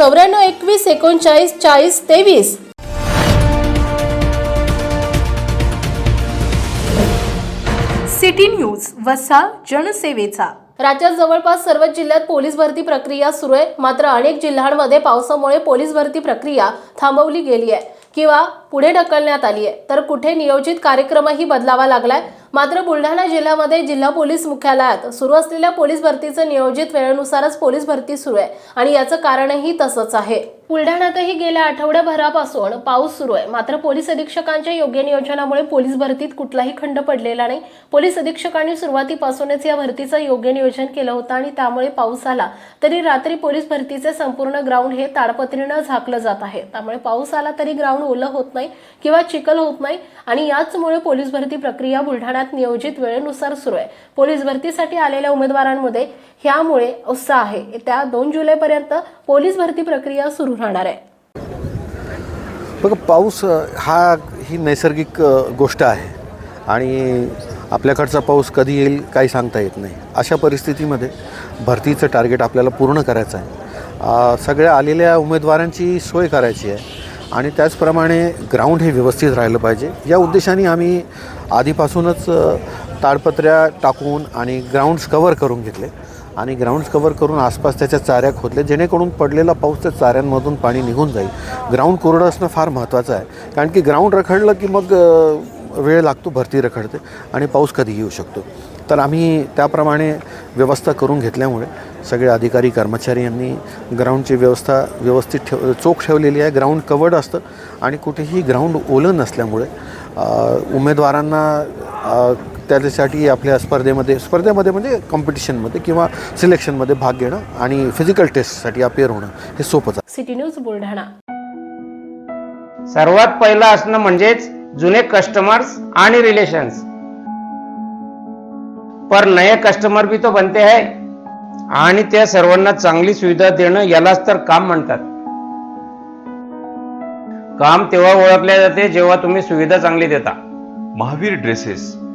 चौऱ्याण्णव एकवीस एकोणचाळीस चाळीस तेवीस. सिटी न्यूज वसा जनसेवेचा. राज्यात जवळपास सर्वच जिल्ह्यात पोलीस भरती प्रक्रिया सुरू आहे. मात्र अनेक जिल्ह्यांमध्ये पावसामुळे पोलीस भरती प्रक्रिया थांबवली गेली आहे किंवा पुढे ढकलण्यात आली आहे. तर कुठे नियोजित कार्यक्रमही बदलावा लागलाय? मात्र बुलढाणा जिल्ह्यामध्ये जिल्हा पोलीस मुख्यालयात सुरू असलेल्या पोलीस भरतीचं नियोजित वेळेनुसारच पोलीस भरती सुरू आहे आणि याचं कारणही तसंच आहे. बुलढाण्यातही गेल्या आठवड्याभरापासून पाऊस सुरू आहे. मात्र पोलीस अधीक्षकांच्या योग्य नियोजनामुळे पोलीस भरतीत कुठलाही खंड पडलेला नाही. पोलीस अधीक्षकांनी सुरुवातीपासूनच या भरतीचं योग्य नियोजन केलं होतं आणि त्यामुळे पाऊस आला. तरी रात्री पोलीस भरतीचे संपूर्ण ग्राउंड हे ताडपत्रीनं झाकलं जात आहे. त्यामुळे पाऊस आला तरी ग्राउंड ओलं होत नाही किंवा चिखल होत नाही आणि याचमुळे पोलीस भरती प्रक्रिया बुलढाण्यात नियोजित वेळेनुसार सुरू आहे. पोलीस भरतीसाठी आलेल्या उमेदवारांमध्ये ह्यामुळे उत्साह आहे. त्या दोन जुलैपर्यंत पोलीस भरती प्रक्रिया सुरू राहणार आहे. बघा पाऊस हा ही नैसर्गिक गोष्ट आहे. आणि आपल्याकडचा पाऊस कधी येईल काही सांगता येत नाही. अशा परिस्थितीमध्ये भरतीचं टार्गेट आपल्याला पूर्ण करायचं आहे. सगळ्या आलेल्या उमेदवारांची सोय करायची आहे. आणि त्याचप्रमाणे ग्राउंड हे व्यवस्थित राहिलं पाहिजे. या उद्देशाने आम्ही आधीपासूनच ताडपत्र्या टाकून आणि ग्राउंड्स कवर करून घेतले. आणि ग्राउंड्स कवर करून आसपास त्याच्या चाऱ्या खोदल्या. जेणेकरून पडलेला पाऊस त्या चाऱ्यांमधून पाणी निघून जाईल. ग्राउंड कोरडं असणं फार महत्त्वाचं आहे. कारण की ग्राउंड रखडलं की मग वेळ लागतो भरती रखडते आणि पाऊस कधी येऊ शकतो. तर आम्ही त्याप्रमाणे व्यवस्था करून घेतल्यामुळे सगळे अधिकारी कर्मचारी यांनी ग्राउंडची व्यवस्था व्यवस्थित ठेव चोख ठेवलेली आहे. ग्राउंड कवर्ड असतं आणि कुठेही ग्राउंड ओलं नसल्यामुळे उमेदवारांना त्याच्यासाठी आपल्या स्पर्धेमध्ये स्पर्धेमध्ये म्हणजे कॉम्पिटिशनमध्ये किंवा सिलेक्शनमध्ये भाग घेणं आणि फिजिकल टेस्टसाठी अपेअर होणं हे सोपंच आहे. City news Buldhana. सर्वात पहिलं असणं म्हणजेच जुने कस्टमर्स आणि रिलेशन्स पर नए कस्टमर भी तो बनते है आणि त्या सर्वांना चांगली सुविधा देणं यालाच तर काम म्हणतात. काम तेव्हा ओळखले जाते जेव्हा तुम्ही सुविधा चांगली देता. महावीर ड्रेसेस.